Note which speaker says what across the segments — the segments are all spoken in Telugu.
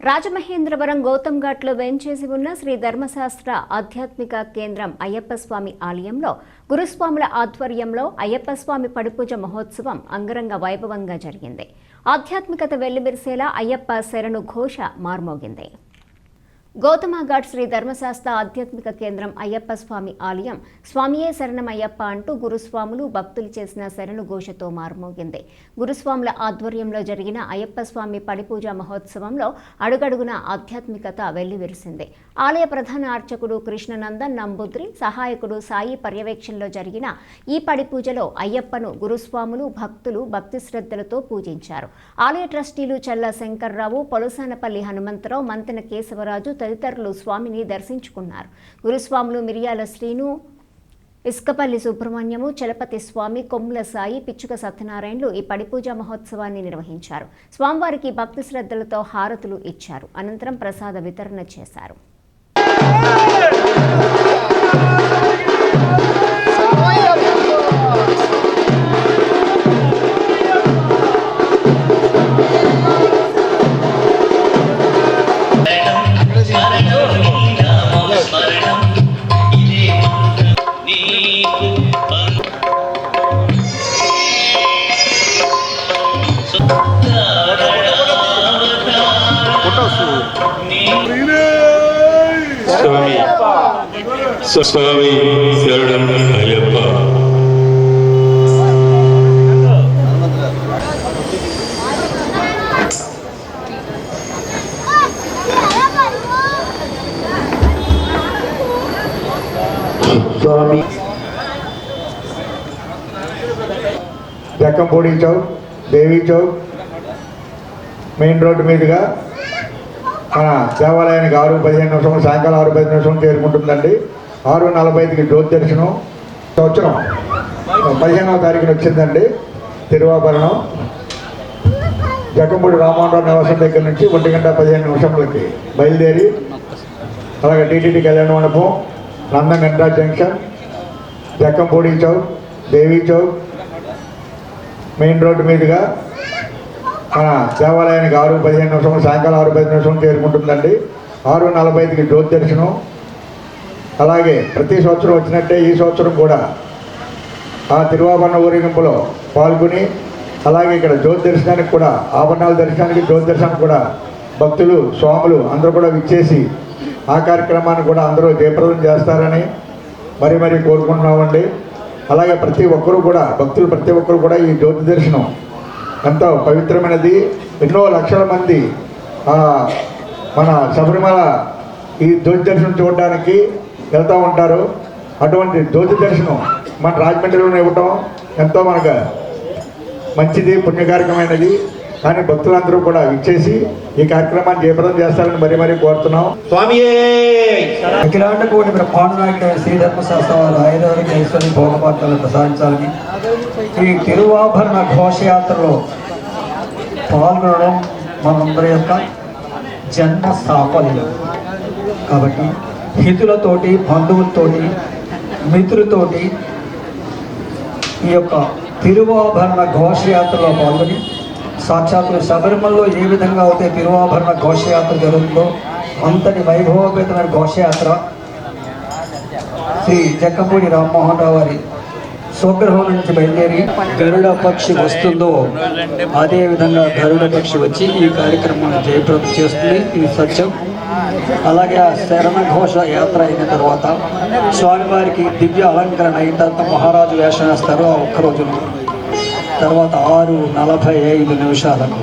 Speaker 1: రాజమహేంద్రవరం గౌతమ్ ఘాట్లో వేంచేసి ఉన్న శ్రీ ధర్మశాస్త్ర ఆధ్యాత్మిక కేంద్రం అయ్యప్ప స్వామి ఆలయంలో గురుస్వాముల ఆధ్వర్యంలో అయ్యప్ప స్వామి పడిపూజ మహోత్సవం అంగరంగ వైభవంగా జరిగింది. ఆధ్యాత్మికత వెల్లివిరిసేలా అయ్యప్ప శరణు ఘోష మార్మోగింది. గౌతమ ఘాట్ శ్రీ ధర్మశాస్త్ర ఆధ్యాత్మిక కేంద్రం అయ్యప్ప స్వామి ఆలయం స్వామియే శరణం అయ్యప్ప అంటూ గురుస్వాములు భక్తులు చేసిన శరణు ఘోషతో మారుమోగింది. గురుస్వాముల ఆధ్వర్యంలో జరిగిన అయ్యప్ప స్వామి పడిపూజ మహోత్సవంలో అడుగడుగున ఆధ్యాత్మికత వెల్లివిరిసింది. ఆలయ ప్రధాన అర్చకుడు కృష్ణనందన్ నంబుద్రి సహాయకుడు సాయి పర్యవేక్షణలో జరిగిన ఈ పడిపూజలో అయ్యప్పను గురుస్వాములు భక్తులు భక్తి శ్రద్ధలతో పూజించారు. ఆలయ ట్రస్టీలు చల్ల శంకర్రావు పొలసానపల్లి హనుమంతరావు మంతెన కేశవరాజు తదితరులు స్వామిని దర్శించుకున్నారు. గురుస్వాములు మిరియాల శ్రీను ఇసుకపల్లి సుబ్రహ్మణ్యము చలపతి స్వామి కొమ్ముల సాయి పిచ్చుక సత్యనారాయణలు ఈ పడిపూజ మహోత్సవాన్ని నిర్వహించారు. స్వామివారికి భక్తి శ్రద్ధలతో హారతులు ఇచ్చారు. అనంతరం ప్రసాద వితరణ చేశారు.
Speaker 2: స్వామి శరణం అయ్యప్ప
Speaker 3: స్వామి. జక్కంపూడి చౌక్ దేవీ చౌక్ మెయిన్ రోడ్డు మీదుగా మన దేవాలయానికి ఆరు పదిహేను నిమిషం సాయంకాలం ఆరు పది నిమిషం చేరుకుంటుందండి. ఆరు నలభై ఐదుకి జ్యోతి దర్శనం. సంవత్సరం పదిహేనవ తారీఖున వచ్చిందండి. తిరువాభరణం. జక్కంపూడి రామారావు నివాసం దగ్గర నుంచి ఒంటి గంట పదిహేను నిమిషములకి బయలుదేరి అలాగే టీటీడీ కళ్యాణ మండపం Nandan Ganta junction Jakkampudi chowk Devi chowk main road మీదుగా మన దేవాలయానికి ఆరు పదిహేను నిమిషం సాయంకాలం ఆరు పది నిమిషం చేరుకుంటుందండి. ఆరు నలభై ఐదుకి జ్యోతి దర్శనం. అలాగే ప్రతి సంవత్సరం వచ్చినట్టే ఈ సంవత్సరం కూడా. ఆ తిరువాభరణ ఊరేగింపులో పాల్గొని అలాగే ఇక్కడ జ్యోతి దర్శనానికి కూడా ఆభరణాల దర్శనానికి జ్యోతి దర్శనానికి కూడా భక్తులు స్వాములు అందరూ కూడా విచ్చేసి ఆ కార్యక్రమాన్ని కూడా అందరూ జయప్రదం చేస్తారని మరీ మరి కోరుకుంటున్నామండి. అలాగే ప్రతి ఒక్కరూ కూడా భక్తులు ప్రతి ఒక్కరు కూడా ఈ జ్యోతి దర్శనం ఎంతో పవిత్రమైనది. ఎన్నో లక్షల మంది మన శబరిమల ఈ జ్యోతి దర్శనం చూడడానికి వెళ్తూ ఉంటారు. అటువంటి జ్యోతి దర్శనం మన రాజమండ్రిలోనే ఇవ్వటం ఎంతో మనకు మంచిది పుణ్యకార్యమైనది కానీ భక్తులందరూ కూడా ఇచ్చేసి ఈ కార్యక్రమాన్ని జయప్రదం చేస్తారని మరీ మరీ కోరుతున్నాం.
Speaker 4: స్వామియే!
Speaker 5: అఖిలాండ కోటి బ్రహ్మాండనాయకుడు శ్రీ ధర్మశాస్త్ర వారు ఐదవరికి ఐశ్వర్య భోగపాత్రలు ప్రసాదించాలని ఈ తిరువాభరణ ఘోషయాత్రలో పాల్గొనడం మనందరి యొక్క జన్మ సాఫల్యం. కాబట్టి హితులతోటి బంధువులతోటి మిత్రులతోటి ఈ యొక్క తిరువాభరణ ఘోషయాత్రలో పాల్గొని సాక్షాత్తు శబరిమలలో ఏ విధంగా అయితే తిరువాభరణ ఘోషయాత్ర జరుగుతుందో అంతటి వైభవపేతమైన ఘోషయాత్ర శ్రీ జక్కపూడి రామ్మోహన్ రావు వారి స్వగ్రహం నుంచి బయలుదేరి గరుడ పక్షి వస్తుందో అదే విధంగా గరుడ పక్షి వచ్చి ఈ కార్యక్రమాన్ని జయప్రదం చేస్తుంది. ఇది సత్యం. అలాగే ఆ శరణ ఘోష యాత్ర అయిన తర్వాత స్వామివారికి దివ్య అలంకరణ అయిన తర్వాత మహారాజు వేషం వేస్తారు ఆ ఒక్క రోజున తర్వాత ఆరు నలభై ఐదు నిమిషాలకు.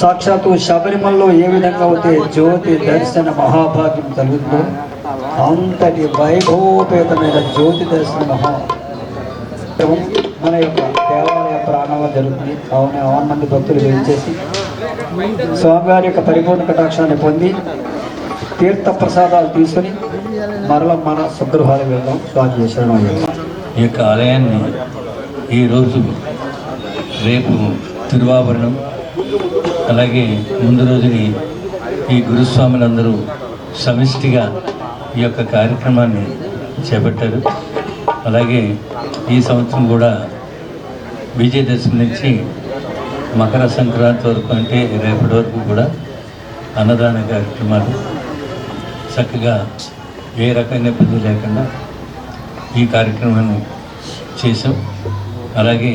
Speaker 5: సాక్షాత్తు శబరిమలలో ఏ విధంగా అయితే జ్యోతి దర్శన మహాభాగ్యం కలుగుతుందో అంతటి వైభవోపేతమైన జ్యోతి దర్శన మహా మన యొక్క దేవాలయ ప్రాణంలో జరుగుతుంది కావున ఆరు మంది భక్తులు వేయించేసి స్వామివారి యొక్క పరిపూర్ణ కటాక్షాన్ని పొంది తీర్థ ప్రసాదాలు తీసుకొని మరల మన స్వగృహాలకు వెళ్దాం. స్వామి చేశాను
Speaker 2: ఈ యొక్క ఆలయాన్ని ఈరోజు రేపు తిరువాభరణం అలాగే ముందు రోజుని ఈ గురుస్వాములందరూ సమిష్టిగా ఈ యొక్క కార్యక్రమాన్ని చేపట్టారు. అలాగే ఈ సంవత్సరం కూడా విజయదశమి నుంచి మకర సంక్రాంతి వరకు అంటే రేపటి వరకు కూడా అన్నదాన కార్యక్రమాలు. చక్కగా ఏ రకమైన ఇబ్బంది లేకుండా ఈ కార్యక్రమాన్ని చేసాం అలాగే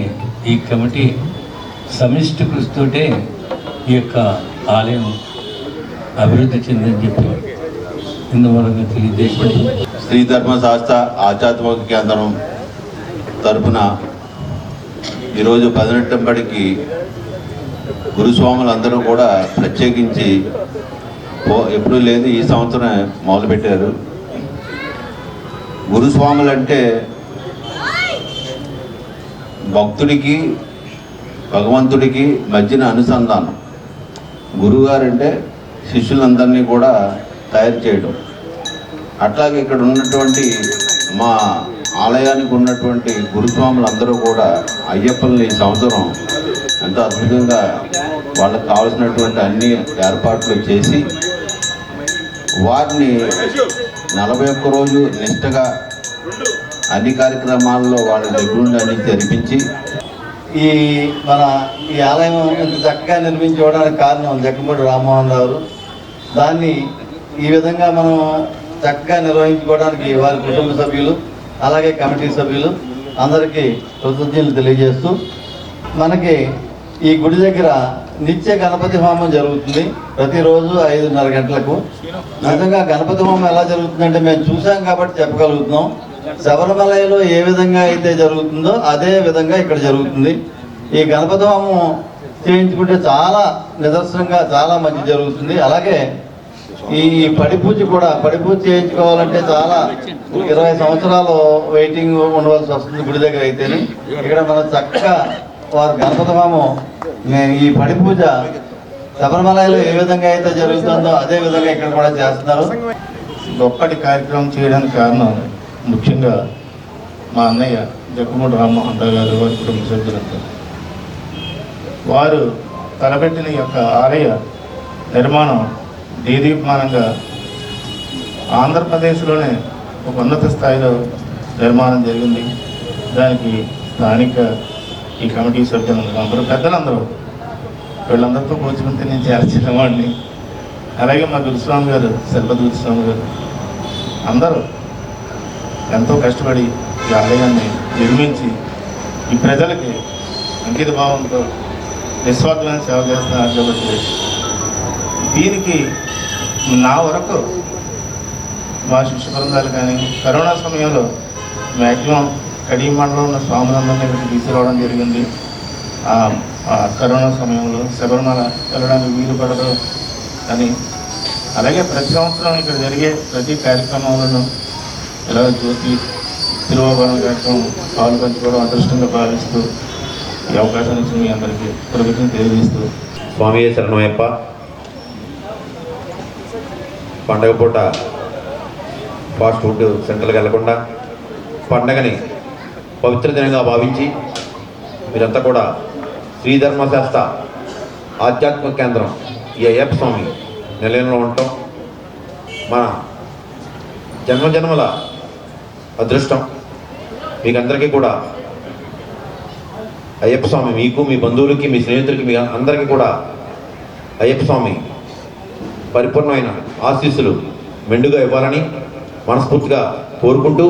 Speaker 2: ఈ కమిటీ సమిష్టి కృషితోటే ఈ యొక్క ఆలయం అభివృద్ధి చెందని చెప్పి ఇందువలన తెలియజేసి
Speaker 4: శ్రీ ధర్మశాస్త్ర ఆధ్యాత్మిక కేంద్రం తరపున ఈరోజు పదినెట్టంబడికి గురుస్వాములందరూ కూడా ప్రత్యేకించి పో ఎప్పుడూ లేదు ఈ సంవత్సరం మొదలుపెట్టారు. గురుస్వాములు అంటే భక్తుడికి భగవంతుడికి మధ్యన అనుసంధానం. గురువుగారు అంటే శిష్యులందరినీ కూడా తయారు చేయడం. అట్లాగే ఇక్కడ ఉన్నటువంటి మా ఆలయానికి ఉన్నటువంటి గురుస్వాములు అందరూ కూడా అయ్యప్పల్ని ఈ సంవత్సరం ఎంతో అద్భుతంగా వాళ్ళకి కావాల్సినటువంటి అన్ని ఏర్పాట్లు చేసి వారిని నలభై ఒక్క రోజు నిష్టగా అన్ని కార్యక్రమాల్లో వాళ్ళ దగ్గరుండి అన్ని జరిపించి
Speaker 6: ఈ మన ఈ ఆలయం ఇంత చక్కగా నిర్మించుకోవడానికి కారణం జక్కమూడి రామ్మోహన్ రావు. దాన్ని ఈ విధంగా మనం చక్కగా నిర్వహించుకోవడానికి వారి కుటుంబ సభ్యులు అలాగే కమిటీ సభ్యులు అందరికీ కృతజ్ఞతలు తెలియజేస్తూ మనకి ఈ గుడి దగ్గర నిత్య గణపతి హోమం జరుగుతుంది. ప్రతిరోజు ఐదున్నర గంటలకు. నిజంగా గణపతి హోమం ఎలా జరుగుతుందంటే మేము చూసాం కాబట్టి చెప్పగలుగుతున్నాం. శబరిమలలో ఏ విధంగా అయితే జరుగుతుందో అదే విధంగా ఇక్కడ జరుగుతుంది. ఈ గణపతి హోమం చేయించుకుంటే చాలా నిదర్శనంగా చాలా మంచి జరుగుతుంది. అలాగే ఈ పడిపూజ కూడా పడిపూజ చేయించుకోవాలంటే చాలా ఇరవై సంవత్సరాలు వెయిటింగ్ ఉండవలసి వస్తుంది గుడి దగ్గర అయితేనే. ఇక్కడ మనం చక్కగా వారు గణపతి హోమం ఈ పడి పూజ శబరిమలలో ఏ విధంగా అయితే జరుగుతుందో అదే విధంగా ఇక్కడ కూడా చేస్తున్నారు.
Speaker 7: గొప్పటి కార్యక్రమం చేయడానికి కారణం ముఖ్యంగా మా అన్నయ్య జక్కమూడి రామ్మోహన్ రావు గారు వారి కుటుంబ సభ్యులంతా వారు తలపెట్టిన యొక్క ఆలయ నిర్మాణం దీదీపమానంగా ఆంధ్రప్రదేశ్లోనే ఒక ఉన్నత స్థాయిలో నిర్మాణం జరిగింది. దానికి స్థానిక ఈ కమిటీ సభ్యులందరూ అందరూ పెద్దలందరూ. వీళ్ళందరితో పోల్చుకుంటే నేను చేర్చినవాడిని అలాగే మా గురుస్వామి గారు శిల్పతి గురుస్వామి గారు. అందరూ ఎంతో కష్టపడి ఈ ఆలయాన్ని నిర్మించి ఈ ప్రజలకి అంకిత భావంతో నిస్వార్థమైన సేవ చేస్తున్నారు కాబట్టి దీనికి నా వరకు మా శిష్య బృందాలు కానీ కరోనా సమయంలో మ్యాక్సిమం కడియం మండలంలో ఉన్న స్వాములందరినీ ఇక్కడికి తీసుకురావడం జరిగింది. ఆ కరోనా సమయంలో శబరిమల వెళ్ళడానికి వీలు పడదు అని. అలాగే ప్రతి సంవత్సరం ఇక్కడ జరిగే ప్రతి కార్యక్రమంలోనూ ఇలా జ్యోతి తిరువాభరణ కార్యక్రమం పాలు పంచుకోవడం అదృష్టంగా భావిస్తూ ఈ అవకాశం ఇచ్చిన మీ అందరికీ ప్రభుత్వం తెలియజేస్తూ
Speaker 8: స్వామి శరణమయ్యప్ప. పండగ పూట ఫాస్ట్ ఫుడ్ సెంటర్కి వెళ్ళకుండా పండగని పవిత్ర దినంగా భావించి మీరంతా కూడా శ్రీధర్మశాస్త్ర ఆధ్యాత్మిక కేంద్రం ఈ అయ్యప్ప స్వామి నిలయంలో ఉండటం మన జన్మజన్మల అదృష్టం. మీకందరికీ కూడా అయ్యప్ప స్వామి మీకు మీ బంధువులకి మీ స్నేహితులకి మీ అందరికీ కూడా అయ్యప్ప స్వామి పరిపూర్ణమైన ఆశీస్సులు మెండుగా ఇవ్వాలని మనస్ఫూర్తిగా కోరుకుంటూ